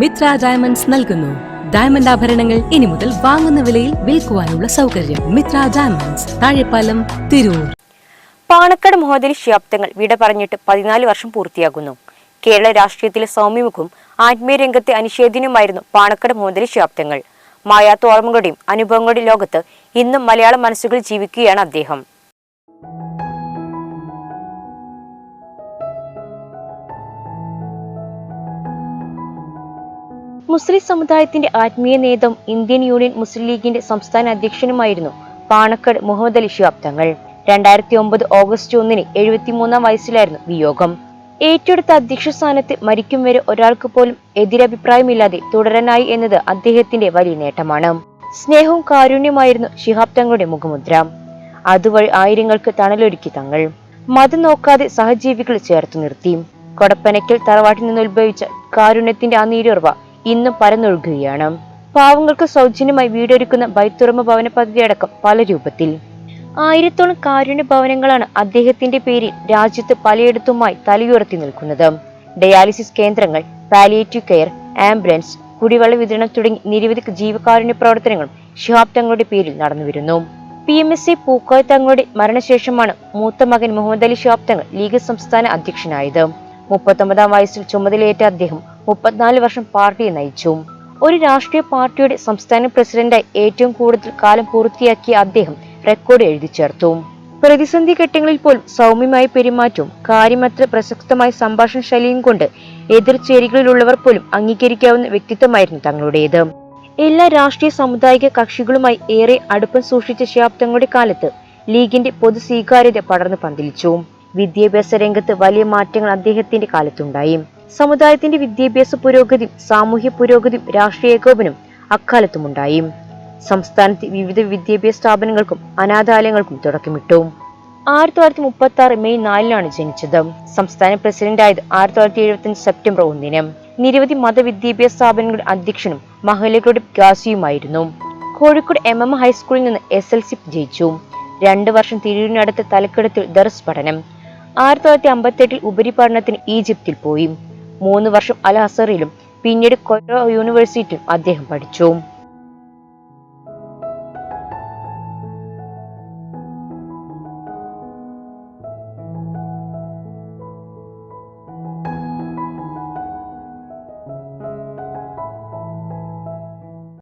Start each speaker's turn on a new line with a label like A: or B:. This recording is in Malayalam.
A: മിത്ര ഡയമണ്ട്സ് നൽകുന്നു. ഡയമണ്ട് ആഭരണങ്ങൾ ഇനി മുതൽ വാങ്ങുന്ന വിലയിൽ വിൽക്കുവാനുള്ള സൗകര്യം മിത്ര ഡയമണ്ട്സ്. താഴെപ്പാലം തിരൂർ.
B: പാണക്കാട് മഹോദരി ശിയാബ്ദങ്ങൾ വിട പറഞ്ഞിട്ട് പതിനാല് വർഷം പൂർത്തിയാകുന്നു. കേരള രാഷ്ട്രീയത്തിലെ സൗമ്യമുഖവും ആത്മീയ രംഗത്തെ അനിഷേധ്യനുമായിരുന്നു പാണക്കാട് മഹോദരി ശിയാബ്ദങ്ങൾ. മായാത്ത ഓർമ്മകളുടെയും അനുഭവങ്ങളുടെയും ലോകത്ത് ഇന്നും മലയാള മനസ്സുകൾ ജീവിക്കുകയാണ് അദ്ദേഹം. മുസ്ലിം സമുദായത്തിന്റെ ആത്മീയ നേതാവും ഇന്ത്യൻ യൂണിയൻ മുസ്ലിം ലീഗിന്റെ സംസ്ഥാന അധ്യക്ഷനുമായിരുന്നു പാണക്കട് മുഹമ്മദ് അലി ശിഹാബ് തങ്ങൾ. രണ്ടായിരത്തി ഒമ്പത് ഓഗസ്റ്റ് ഒന്നിന് എഴുപത്തിമൂന്നാം വയസ്സിലായിരുന്നു വിയോഗം. ഏറ്റെടുത്ത അധ്യക്ഷ സ്ഥാനത്ത് മരിക്കും വരെ ഒരാൾക്ക് പോലും എതിരഭിപ്രായമില്ലാതെ തുടരാനായി എന്നത് അദ്ദേഹത്തിന്റെ വലിയ നേട്ടമാണ്. സ്നേഹവും കാരുണ്യമായിരുന്നു ശിഹാബ് തങ്ങളുടെ മുഖമുദ്ര. അതുവഴി ആയിരങ്ങൾക്ക് തണലൊരുക്കി തങ്ങൾ. മതം നോക്കാതെ സഹജീവികൾ ചേർത്തു നിർത്തി. കൊടപ്പനയ്ക്കൽ തറവാട്ടിൽ നിന്ന് ഉത്ഭവിച്ച കാരുണ്യത്തിന്റെ ആ നീരുറവ ഇന്നും പരന്നൊഴുകുകയാണ്. പാവങ്ങൾക്ക് സൗജന്യമായി വീടൊരുക്കുന്ന ബൈത്തുറമ ഭവന പദ്ധതി അടക്കം പല രൂപത്തിൽ. ആയിരത്തോളം കാരുണ്യ ഭവനങ്ങളാണ് അദ്ദേഹത്തിന്റെ പേരിൽ രാജ്യത്ത് പലയിടത്തുമായി തലയുയർത്തി നിൽക്കുന്നത്. ഡയാലിസിസ് കേന്ദ്രങ്ങൾ പാലിയേറ്റീവ് കെയർ ആംബുലൻസ് കുടിവെള്ള വിതരണം തുടങ്ങി നിരവധി ജീവകാരുണ്യ പ്രവർത്തനങ്ങളും ഷിഹാബ് തങ്ങളുടെ പേരിൽ നടന്നുവരുന്നു. P M S C Pookoya തങ്ങളുടെ മരണശേഷമാണ് മൂത്ത മകൻ മുഹമ്മദ് അലി ഷിഹാബ് തങ്ങൾ ലീഗ് സംസ്ഥാന അധ്യക്ഷനായത്. മുപ്പത്തൊമ്പതാം വയസ്സിൽ ചുമതലയേറ്റ അദ്ദേഹം മുപ്പത്തിനാല് വർഷം പാർട്ടി നയിച്ചു. ഒരു രാഷ്ട്രീയ പാർട്ടിയുടെ സംസ്ഥാന പ്രസിഡന്റായി ഏറ്റവും കൂടുതൽ കാലം പൂർത്തിയാക്കിയ അദ്ദേഹം റെക്കോർഡ് എഴുതി ചേർത്തു. പ്രതിസന്ധി ഘട്ടങ്ങളിൽ പോലും സൗമ്യമായി പെരുമാറ്റവും കാര്യമത്ര പ്രസക്തമായ സംഭാഷണ ശൈലിയും കൊണ്ട് എതിർചേരികളിലുള്ളവർ പോലും അംഗീകരിക്കാവുന്ന വ്യക്തിത്വമായിരുന്നു തങ്ങളുടേത്. എല്ലാ രാഷ്ട്രീയ സാമുദായിക കക്ഷികളുമായി ഏറെ അടുപ്പം സൂക്ഷിച്ച ശാബ്ദങ്ങളുടെ കാലത്ത് ലീഗിന്റെ പൊതു സ്വീകാര്യത പടർന്നു പന്തലിച്ചു വിദ്യാഭ്യാസ രംഗത്ത് വലിയ മാറ്റങ്ങൾ അദ്ദേഹത്തിന്റെ കാലത്തുണ്ടായി. സമുദായത്തിന്റെ വിദ്യാഭ്യാസ പുരോഗതി സാമൂഹ്യ പുരോഗതി രാഷ്ട്രീയ ഏകോപനം അക്കാലത്തുമുണ്ടായി. സംസ്ഥാനത്തെ വിവിധ വിദ്യാഭ്യാസ സ്ഥാപനങ്ങൾക്കും അനാഥാലയങ്ങൾക്കും തുടക്കമിട്ടു. ആയിരത്തി തൊള്ളായിരത്തി മുപ്പത്തി ആറ് മെയ് നാലിനാണ് ജനിച്ചത്. സംസ്ഥാന പ്രസിഡന്റായത് ആയിരത്തി തൊള്ളായിരത്തി എഴുപത്തി സെപ്റ്റംബർ ഒന്നിന്. നിരവധി മതവിദ്യാഭ്യാസ സ്ഥാപനങ്ങളുടെ അധ്യക്ഷനും മഹിളകളുടെ വികാസിയുമായിരുന്നു. കോഴിക്കോട് എം എം ഹൈസ്കൂളിൽ നിന്ന് എസ് എൽ സി ജയിച്ചു. രണ്ടു വർഷം തിരൂരിനടുത്ത് തലക്കെടുത്തിൽ ദർസ് പഠനം. ആയിരത്തി തൊള്ളായിരത്തി അമ്പത്തെട്ടിൽ ഉപരിപഠനത്തിന് ഈജിപ്തിൽ പോയി. മൂന്ന് വർഷം അൽ അസറിലും പിന്നീട് കൊറോ യൂണിവേഴ്സിറ്റിയും അദ്ദേഹം പഠിച്ചു.